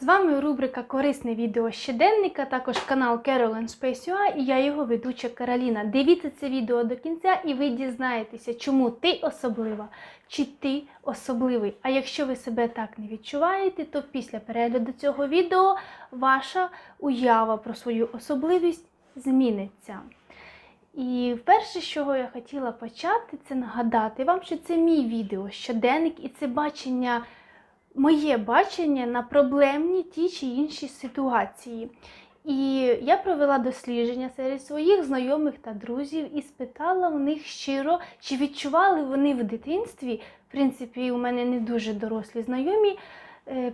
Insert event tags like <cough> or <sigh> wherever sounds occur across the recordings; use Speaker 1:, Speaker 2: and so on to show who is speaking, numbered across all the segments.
Speaker 1: З вами рубрика Корисне відео щоденника, також канал Carolyn Space UA і я його ведуча Кароліна. Дивіться це відео до кінця і ви дізнаєтеся, чому ти особлива чи ти особливий. А якщо ви себе так не відчуваєте, то після перегляду цього відео ваша уява про свою особливість зміниться. І перше, з чого я хотіла почати, це нагадати вам, що це мій відео щоденник, і це бачення, моє бачення на проблемні ті чи інші ситуації. І я провела дослідження серед своїх знайомих та друзів і спитала в них щиро, чи відчували вони в дитинстві, в принципі, у мене не дуже дорослі знайомі,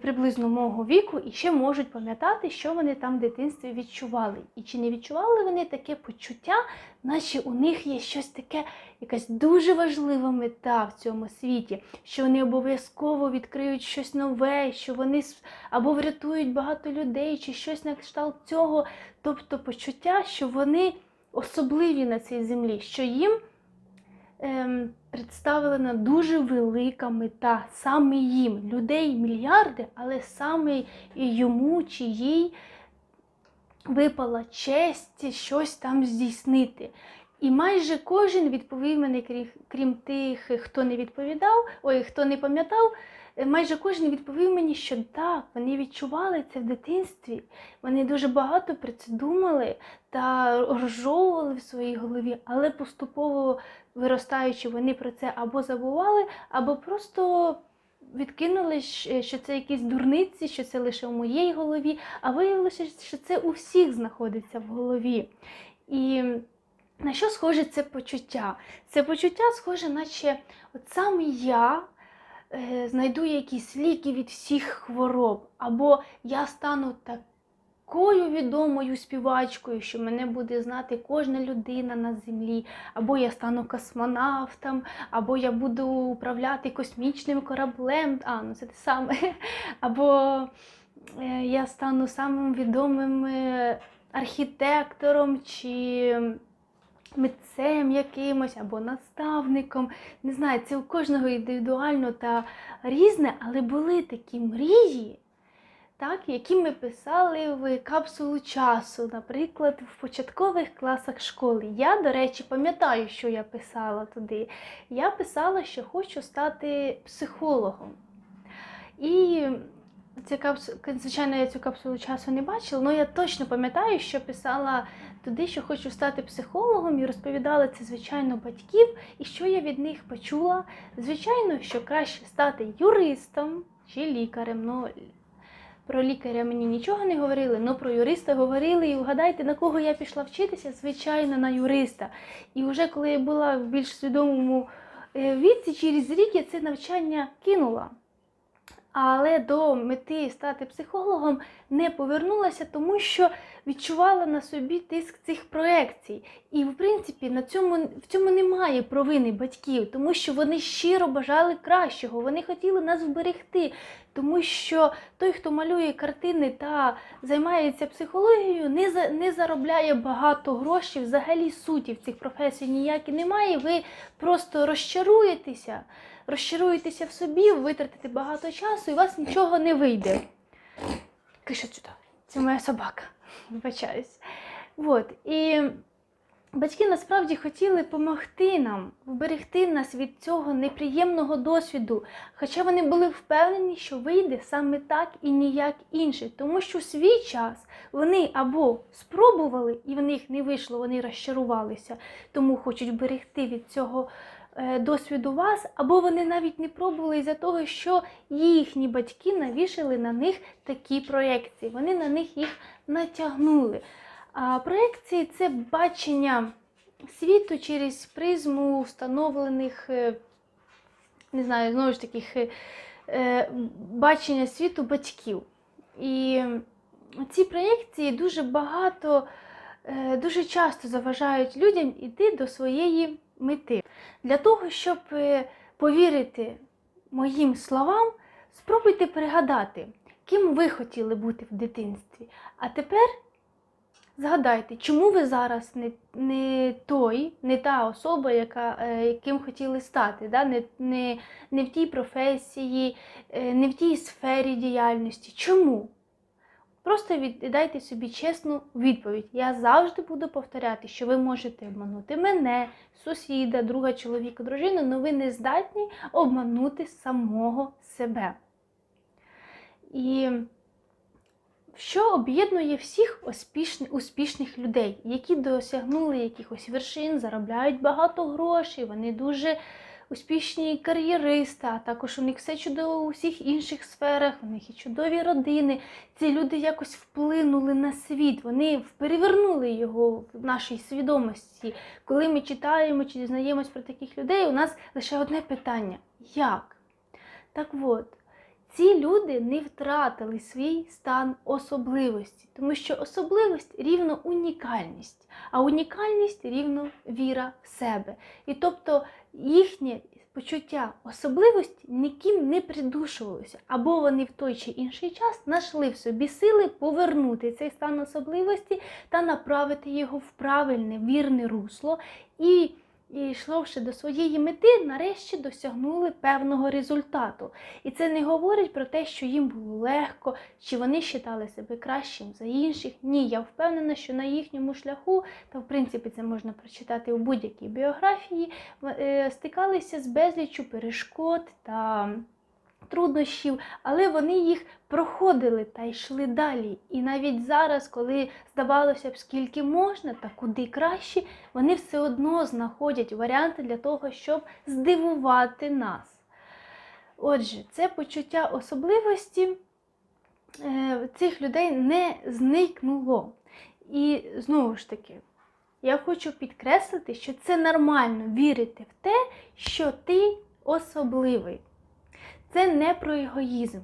Speaker 1: приблизно мого віку, і ще можуть пам'ятати, що вони там в дитинстві відчували. І чи не відчували вони таке почуття, наче у них є щось таке, якась дуже важлива мета в цьому світі, що вони обов'язково відкриють щось нове, що вони або врятують багато людей, чи щось на кшталт цього. Тобто почуття, що вони особливі на цій землі, що їм ем, представлена дуже велика мета, саме їм. Людей мільярди, але саме йому чи їй випала честь щось там здійснити. І майже кожен відповів мене, крім, тих, хто не відповідав, ой, хто не пам'ятав, е, майже кожен відповів мені, що так, вони відчували це в дитинстві. Вони дуже багато про це думали та розжовували в своїй голові, але поступово виростаючи, вони про це або забували, або просто відкинули, що це якісь дурниці, що це лише в моїй голові, а виявилося, що це у всіх знаходиться в голові. І на що схоже це почуття? Це почуття схоже, наче от саме я е, знайду якісь ліки від всіх хвороб, або я стану такою відомою співачкою, що мене буде знати кожна людина на землі, або я стану космонавтом, або я буду управляти космічним кораблем, а, ну це те саме, <laughs> або е, я стану самим відомим е, архітектором чи митцем якимось або наставником. Не знаю, це у кожного індивідуально та різне, але були такі мрії, так, які ми писали в капсулу часу, наприклад, в початкових класах школи. Я, до речі, пам'ятаю, що я писала туди. Я писала, що хочу стати психологом. І ця капсу... звичайно, я цю капсулу часу не бачила, але я точно пам'ятаю, що писала туди, що хочу стати психологом, і розповідала це, звичайно, батьків. І що я від них почула? Звичайно, що краще стати юристом чи лікарем. Ну, про лікаря мені нічого не говорили, але про юриста говорили. І вгадайте, на кого я пішла вчитися? Звичайно, на юриста. І вже коли я була в більш свідомому е, віці, через рік я це навчання кинула. Але до мети стати психологом не повернулася, тому що відчувала на собі тиск цих проекцій. І, в принципі, на цьому, в цьому немає провини батьків, тому що вони щиро бажали кращого, вони хотіли нас вберегти. Тому що той, хто малює картини та займається психологією, не, за, не заробляє багато грошей. Взагалі суті в цих професій ніякі немає. Ви просто розчаруєтеся, розчаруєтеся в собі, витратите багато часу і у вас нічого не вийде. Киша сюди. Це моя собака. Вибачаюсь. От. І батьки насправді хотіли допомогти нам, вберегти нас від цього неприємного досвіду. Хоча вони були впевнені, що вийде саме так і ніяк інше. Тому що в свій час вони або спробували, і в них не вийшло, вони розчарувалися, тому хочуть вберегти від цього досвіду вас, або вони навіть не пробували із-за того, що їхні батьки навішали на них такі проекції. Вони на них їх натягнули. А проекції це бачення світу через призму встановлених, е, не знаю, знову ж таких е, е, бачення світу батьків. І ці проєкції дуже багато, е, дуже часто заважають людям йти до своєї мети. Для того, щоб е, повірити моїм словам, спробуйте пригадати, ким ви хотіли бути в дитинстві. А тепер згадайте, чому ви зараз не, не той, не та особа, яка, е, яким хотіли стати, да? не, не, не в тій професії, е, не в тій сфері діяльності. Чому? Просто віддайте собі чесну відповідь. Я завжди буду повторяти, що ви можете обманути мене, сусіда, друга чоловіка, дружину, але ви не здатні обманути самого себе. І що об'єднує всіх успішних, людей, які досягнули якихось вершин, заробляють багато грошей, вони дуже успішні кар'єристи, а також у них все чудово у всіх інших сферах, у них і чудові родини. Ці люди якось вплинули на світ, вони перевернули його в нашій свідомості. Коли ми читаємо чи дізнаємось про таких людей, у нас лише одне питання: як? Так от. Ці люди не втратили свій стан особливості, тому що особливість рівно унікальність, а унікальність рівно віра в себе. І тобто їхнє почуття особливості ніким не придушувалося, або вони в той чи інший час знайшли в собі сили повернути цей стан особливості та направити його в правильне вірне русло. і і йшовши до своєї мети, нарешті досягнули певного результату. І це не говорить про те, що їм було легко, чи вони вважали себе кращим за інших. Ні, я впевнена, що на їхньому шляху, та в принципі це можна прочитати у будь-якій біографії, е, стикалися з безліччю перешкод та труднощів, але вони їх проходили та йшли далі. І навіть зараз, коли здавалося б, скільки можна та куди краще, вони все одно знаходять варіанти для того, щоб здивувати нас. Отже, це почуття особливості е, цих людей не зникнуло. І знову ж таки, я хочу підкреслити, що це нормально вірити в те, що ти особливий. Це не про егоїзм,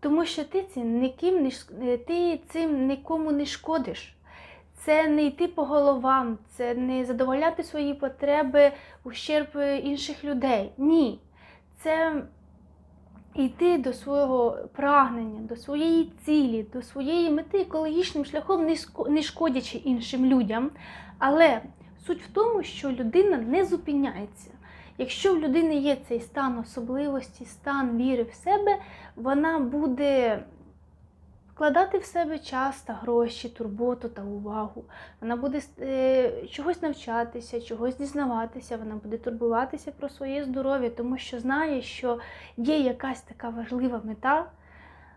Speaker 1: тому що ти цим ніким не ти цим нікому не шкодиш. Це не йти по головам, це не задовольняти свої потреби у щерб інших людей. Ні. Це йти до свого прагнення, до своєї цілі, до своєї мети екологічним шляхом, не шкодячи іншим людям. Але суть в тому, що людина не зупиняється. Якщо в людини є цей стан особливості, стан віри в себе, вона буде вкладати в себе час та гроші, турботу та увагу. Вона буде е, чогось навчатися, чогось дізнаватися, вона буде турбуватися про своє здоров'я, тому що знає, що є якась така важлива мета.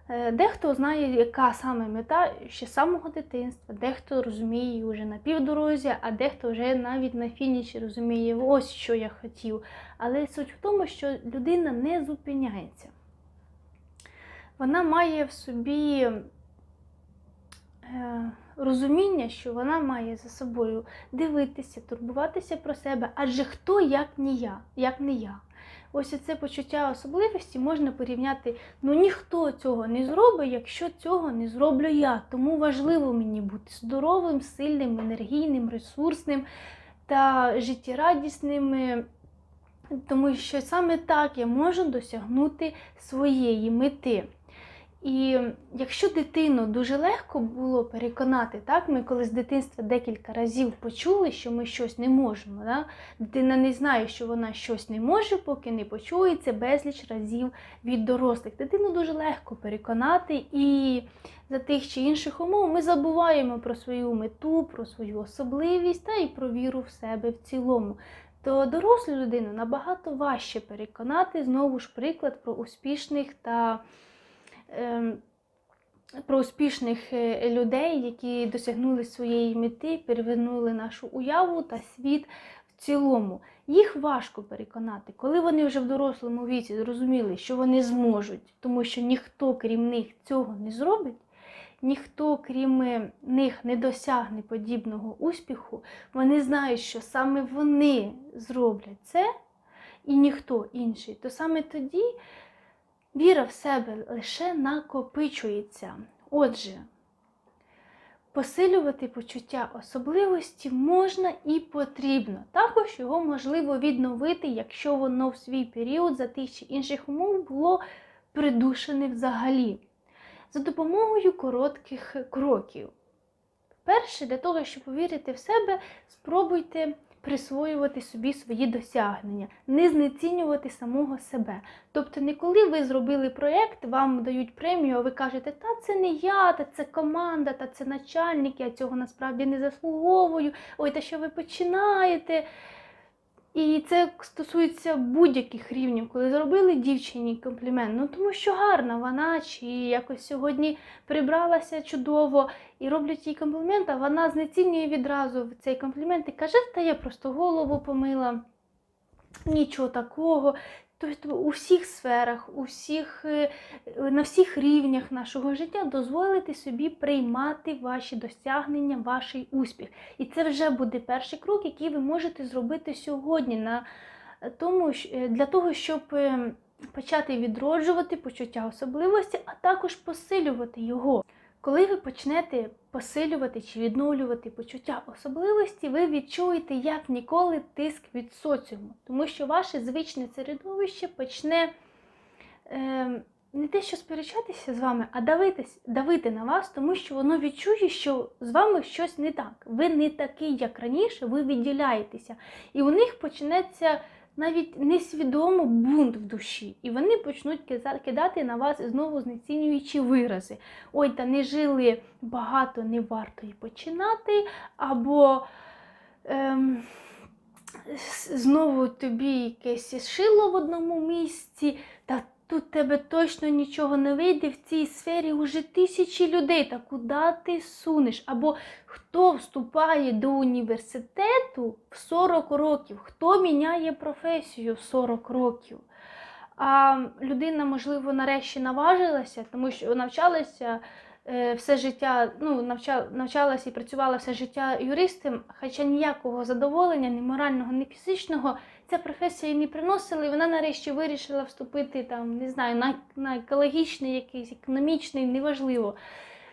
Speaker 1: Е, Дехто знає, яка саме мета ще з самого дитинства, дехто розуміє вже на півдорозі, а дехто вже навіть на фініші розуміє, ось що я хотів. Але суть в тому, що людина не зупиняється. Вона має в собі е, розуміння, що вона має за собою дивитися, турбуватися про себе, адже хто як не я, як не я. Ось це почуття особливості можна порівняти. Ну ніхто цього не зробить, якщо цього не зроблю я. Тому важливо мені бути здоровим, сильним, енергійним, ресурсним та життєрадісним. Тому що саме так я можу досягнути своєї мети. І якщо дитину дуже легко було переконати, так, ми коли з дитинства декілька разів почули, що ми щось не можемо. Да? Дитина не знає, що вона щось не може, поки не почується безліч разів від дорослих. Дитину дуже легко переконати, і за тих чи інших умов ми забуваємо про свою мету, про свою особливість та і про віру в себе в цілому. То дорослу людину набагато важче переконати знову ж приклад про успішних та про успішних е, людей, які досягнули своєї мети, перевернули нашу уяву та світ в цілому. Їх важко переконати, коли вони вже в дорослому віці зрозуміли, що вони зможуть, тому що ніхто крім них цього не зробить. Ніхто, крім е, них, не досягне подібного успіху, вони знають, що саме вони зроблять це і ніхто інший, то саме тоді віра в себе лише накопичується. Отже, посилювати почуття особливості можна і потрібно. Також його можливо відновити, якщо воно в свій період за тих чи інших умов було придушене взагалі. За допомогою коротких кроків. Перше, для того, щоб повірити в себе, спробуйте присвоювати собі свої досягнення, не знецінювати самого себе. Тобто, не коли ви зробили проєкт, вам дають премію, а ви кажете, та це не я, та це команда, та це начальник, я цього насправді не заслуговую. Ой, та що ви починаєте? І це стосується будь-яких рівнів, коли зробили дівчині комплімент, ну тому що гарна вона, чи якось сьогодні прибралася чудово і роблять їй комплімент, а вона знецінює відразу цей комплімент і каже, та я просто голову помила, нічого такого. Тобто у всіх сферах, у всіх, е, на всіх рівнях нашого життя дозволити собі приймати ваші досягнення, ваш успіх. І це вже буде перший крок, який ви можете зробити сьогодні на тому, е, для того, щоб е, почати відроджувати почуття особливості, а також посилювати його. Коли ви почнете посилювати чи відновлювати почуття особливості, ви відчуєте як ніколи тиск від соціуму, тому що ваше звичне середовище почне е, не те, що сперечатися з вами, а давитись, давити на вас, тому що воно відчує, що з вами щось не так. Ви не такий, як раніше, ви відділяєтеся. І у них почнеться навіть несвідомо бунт в душі, і вони почнуть кидати на вас знову знецінюючі вирази. Ой, та не жили багато, не варто і починати, або ем, знову тобі якесь шило в одному місці, та тут тебе точно нічого не вийде, в цій сфері вже тисячі людей. Та куди ти сунеш? Або хто вступає до університету в 40 років, хто міняє професію в 40 років? А людина, можливо, нарешті наважилася, тому що навчалася е, все життя, ну, навчалася і працювала все життя юристом, хоча ніякого задоволення, ні морального, ні фізичного ця професія їй не приносила, і вона нарешті вирішила вступити там, не знаю, на, на екологічний, якийсь економічний, неважливо.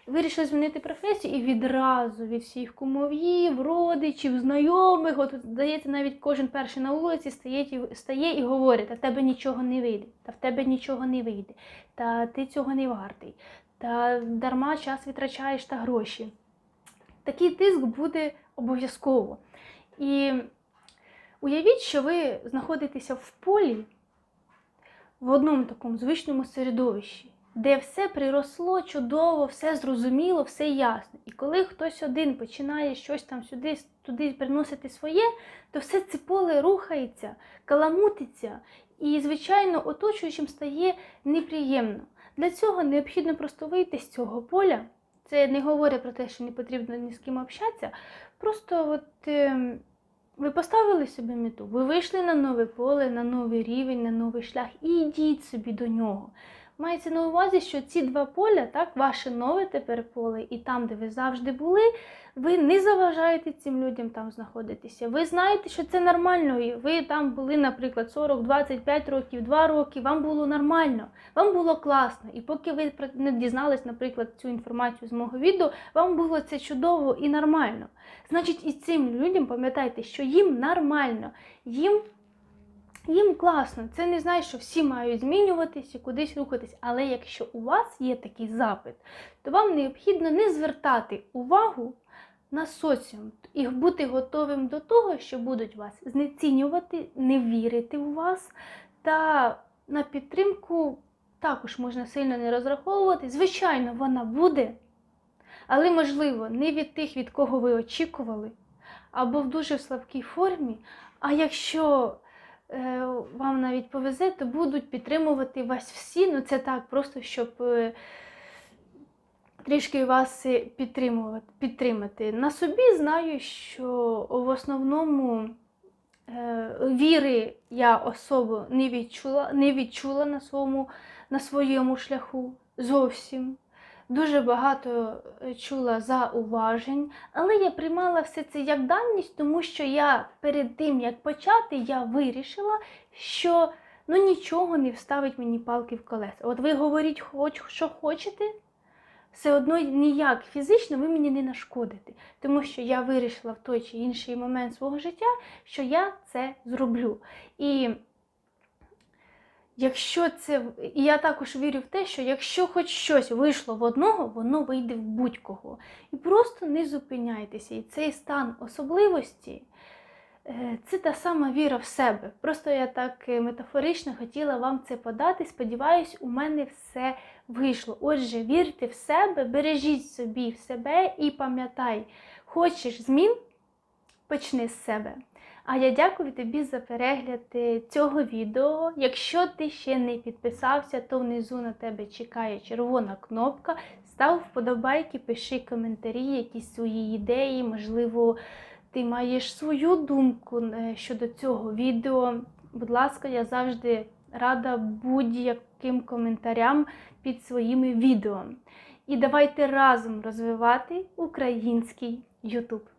Speaker 1: Вирішила змінити професію і відразу від всіх кумов'їв, родичів, знайомих, от здається, навіть кожен перший на вулиці стає, стає і говорить, та в тебе нічого не вийде, та в тебе нічого не вийде, та ти цього не вартий, та дарма час витрачаєш та гроші. Такий тиск буде обов'язково. І уявіть, що ви знаходитеся в полі в одному такому звичному середовищі, де все приросло чудово, все зрозуміло, все ясно. І коли хтось один починає щось там сюди, туди приносити своє, то все це поле рухається, каламутиться, і, звичайно, оточуючим стає неприємно. Для цього необхідно просто вийти з цього поля. Це не говорить про те, що не потрібно ні з ким общатися. Просто от, ем, ви поставили собі мету, ви вийшли на нове поле, на новий рівень, на новий шлях і йдіть собі до нього. Мається на увазі, що ці два поля, так, ваше нове тепер поле, і там, де ви завжди були, ви не заважаєте цим людям там знаходитися. Ви знаєте, що це нормально. Ви там були, наприклад, 40, 25 років, 2 роки, вам було нормально, вам було класно. І поки ви не дізнались, наприклад, цю інформацію з мого відео, вам було це чудово і нормально. Значить, і цим людям пам'ятайте, що їм нормально, їм, їм класно. Це не значить, що всі мають змінюватися, кудись рухатись. Але якщо у вас є такий запит, то вам необхідно не звертати увагу на соціум і бути готовим до того, що будуть вас знецінювати, не вірити у вас та на підтримку також можна сильно не розраховувати. Звичайно, вона буде, але, можливо, не від тих, від кого ви очікували, або в дуже слабкій формі. А якщо вам навіть повезе, то будуть підтримувати вас всі. Ну це так, просто щоб е, трішки вас е, підтримувати, підтримати. На собі знаю, що в основному е, віри я особо не відчула, не відчула на своєму, на своєму шляху зовсім. Дуже багато е, чула зауважень, але я приймала все це як даність, тому що я перед тим як почати, я вирішила, що ну нічого не вставить мені палки в колеса. От ви говоріть, хоч що хочете, все одно ніяк фізично ви мені не нашкодите, тому що я вирішила в той чи інший момент свого життя, що я це зроблю. І Якщо це і я також вірю в те, що якщо хоч щось вийшло в одного, воно вийде в будь-кого. І просто не зупиняйтеся. І цей стан особливості Е, Це та сама віра в себе. Просто я так е, метафорично хотіла вам це подати. Сподіваюсь, у мене все вийшло. Отже, вірте в себе, бережіть собі в себе і пам'ятай, хочеш змін, почни з себе. А я дякую тобі за перегляд е, цього відео. Якщо ти ще не підписався, то внизу на тебе чекає червона кнопка. Став вподобайки, пиши коментарі, якісь свої ідеї, можливо, ти маєш свою думку е, щодо цього відео. Будь ласка, я завжди рада будь-яким коментарям під своїми відео. І давайте разом розвивати український YouTube.